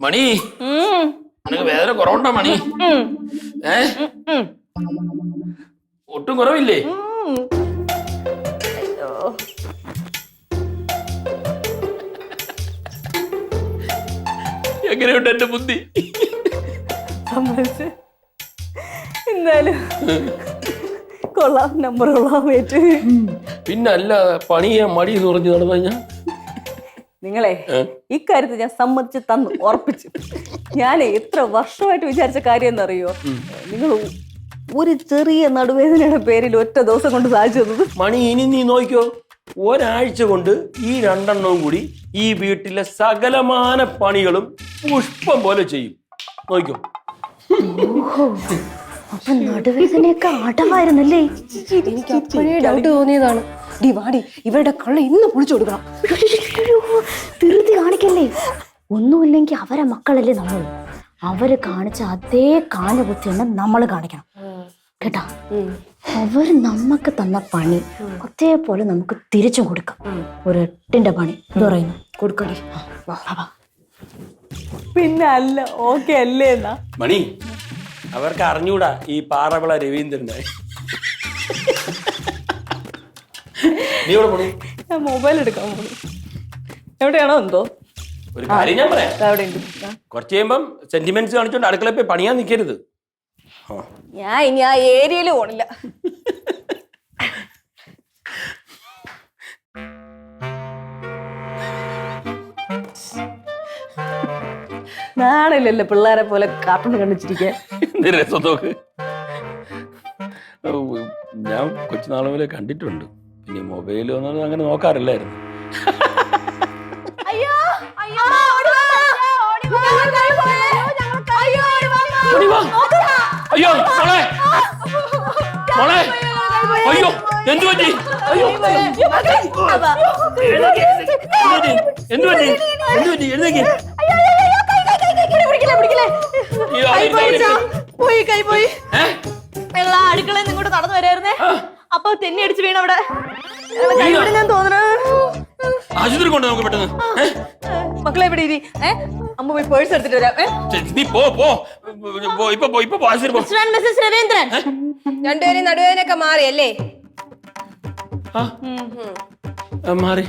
മണി. നിനക്ക് വേദന കുറവുണ്ടോ മണി? ഏ? ഒട്ടും കുറവില്ലേ. എങ്ങനെയുണ്ട് എന്റെ ബുദ്ധി? കൊള്ളാം നമ്പർ കൊള്ളാം പിന്നെ അല്ല പണി മടി എന്ന് പറഞ്ഞു നടന്നു കഴിഞ്ഞാ നിങ്ങളെ ഇക്കാര്യത്തിൽ ഞാൻ സമ്മതിച്ച് തന്നു ഉറപ്പിച്ചു. ഞാൻ എത്ര വർഷമായിട്ട് വിചാരിച്ച കാര്യം എന്നറിയോ? നിങ്ങൾ ഒരു ചെറിയ നടുവേദനയുടെ പേരിൽ ഒറ്റ ദിവസം കൊണ്ട് സാധിച്ചു തന്നത്. മണി ഇനി നീ നോക്കിയോ ഒരാഴ്ച കൊണ്ട് ഈ രണ്ടെണ്ണവും കൂടി ഈ വീട്ടിലെ സകലമാന പണികളും പുഷ്പം പോലെ ചെയ്യും. നോക്കിയോ അപ്പൊ നടുവേദനയൊക്കെ ആട്ടമായിരുന്നല്ലേ എനിക്ക് അപ്പോഴേ ഡൗട്ട് തോന്നിയതാണ്. ഡി വാടി ഇവരുടെ കള്ള ഇന്ന് പൊളിച്ചു കൊടുക്കണം. തിരുത്തി കാണിക്കല്ലേ? ഒന്നുമില്ലെങ്കിൽ അവരെ മക്കളല്ലേ നമ്മൾ അവർ കാണിച്ച അതേ കാലുകുത്തി തന്നെ നമ്മൾ കാണിക്കണം. കേട്ടാ? അവർ നമുക്ക് തന്ന പണി അതേപോലെ നമുക്ക് തിരിച്ചും കൊടുക്കാം. ഒരു എട്ടിന്റെ പണി എന്ന് പറയുന്നു. കൊടുക്കടി. പിന്നെ അല്ല ഓക്കെ അല്ലേ എന്നാ? മണി അവർക്ക് അറിഞ്ഞൂടാ ഈ പാറവിള രവീന്ദ്രനെ. നീ ഇവിടെ പോണു? ഞാൻ മൊബൈൽ എടുക്കാൻ പോകും എവിടെയാണോ എന്തോ? ഒരു കാര്യം ഞാൻ പറയാം. അവിടെ ഉണ്ട് ദാ. കുറച്ച് കഴിയുമ്പം സെന്റിമെന്റ്സ് കാണിച്ചോണ്ട് അടുക്കളയിൽ പോയി പണിയാൻ നിൽക്കരുത് ആ. ഞാൻ ഇനി ആ ഏരിയയിൽ പോണില്ല. നാണില്ലല്ലോ പിള്ളേരെ പോലെ കാർട്ടൂൺ കണ്ടിച്ചിരിക്കാൻ. എന്ത് രസം നോക്ക്. ഓ, ഞാൻ കൊച്ചുനാളെ പോലെ കണ്ടിട്ടുണ്ട്. പിന്നെ മൊബൈൽ ഒന്നും അങ്ങനെ നോക്കാറില്ലായിരുന്നു. അയ്യോ അയ്യോ ഓടി വാ, ഓടി വാ, അയ്യോ, ഓടി വാ, ഓടി വാ. അയ്യോ മോളെ. മോളെ. അയ്യോ എന്തു പറ്റി? അയ്യോ. എന്തു പറ്റി? എന്തു പറ്റി? എഴുന്നേക്ക്. അയ്യോ, അയ്യോ, അയ്യോ, കൈ, കൈ, കൈ, കൈ, പിടിക്കില്ല, പിടിക്കില്ല, പിടിക്കില്ല. അയ്യോ, കൈ അവിടെ പോയി, പോയി കൈ പോയി ഏ? വെള്ള അടുക്കളയിൽ നിന്ന് ഇങ്ങോട്ട് നടന്നു വരായിരുന്നേ. അപ്പൊ തെന്നി അടിച്ച് വീണ അവിടെ? ഞാൻ തോന്നണ. ആശുപത്രി കൊണ്ട് നമുക്ക് പെട്ടെന്ന്? മക്കളെ എവിടെ ഇരി? ഏ? അമ്മ പോയി പേഴ്സ് എടുത്തിട്ട് വരാം. നീ പോ പോ. ഇപ്പൊ പോ ഇപ്പൊ പോ ആശുപത്രി പോ. Mister and missus Ravindran. രണ്ടുപേരും നടുവേദനയൊക്കെ മാറി അല്ലേ? മാറി.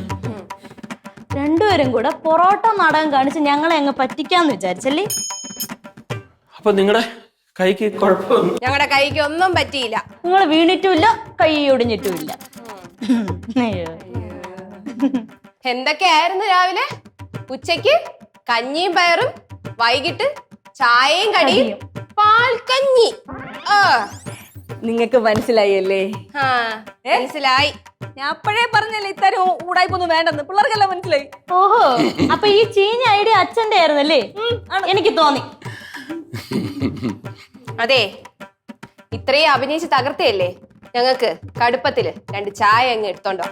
രണ്ടുപേരും കൂടെ പൊറോട്ട നാടകം കാണിച്ച് ഞങ്ങളെ അങ്ങ് പറ്റിക്കാന്ന് വിചാരിച്ചല്ലേ? അപ്പൊ നിങ്ങളുടെ കൈക്ക് കുഴപ്പമൊന്നും ഞങ്ങളുടെ കൈക്ക് ഒന്നും പറ്റിയില്ല. നിങ്ങൾ വീണിട്ടുമില്ല കൈ ഒടിഞ്ഞിട്ടുമില്ല. അയ്യോ. എന്തൊക്കെയായിരുന്നു രാവിലെ? ഉച്ചയ്ക്ക് കഞ്ഞിയും പയറും വൈകിട്ട് ചായയും കടിയും പാൽക്കഞ്ഞി ആ. നിങ്ങൾക്ക് മനസ്സിലായി അല്ലേ ആ, മനസ്സിലായി. ഞാൻ അപ്പോഴേ പറഞ്ഞല്ലേ ഇത്തരം ഊടായ്പൊന്നും വേണ്ടെന്ന്. പിള്ളേർക്കെല്ലാം മനസ്സിലായി. ഓഹോ. അപ്പൊ ഈ ചീഞ്ഞ ഐഡിയ അച്ഛന്റെ ആയിരുന്നല്ലേ എനിക്ക് തോന്നി. അതെ. ഇത്രയും അഭിനയിച്ച് തകർത്തയല്ലേ? ഞങ്ങൾക്ക് കടുപ്പത്തിൽ രണ്ട് ചായ അങ്ങ് എടുത്തോണ്ടോ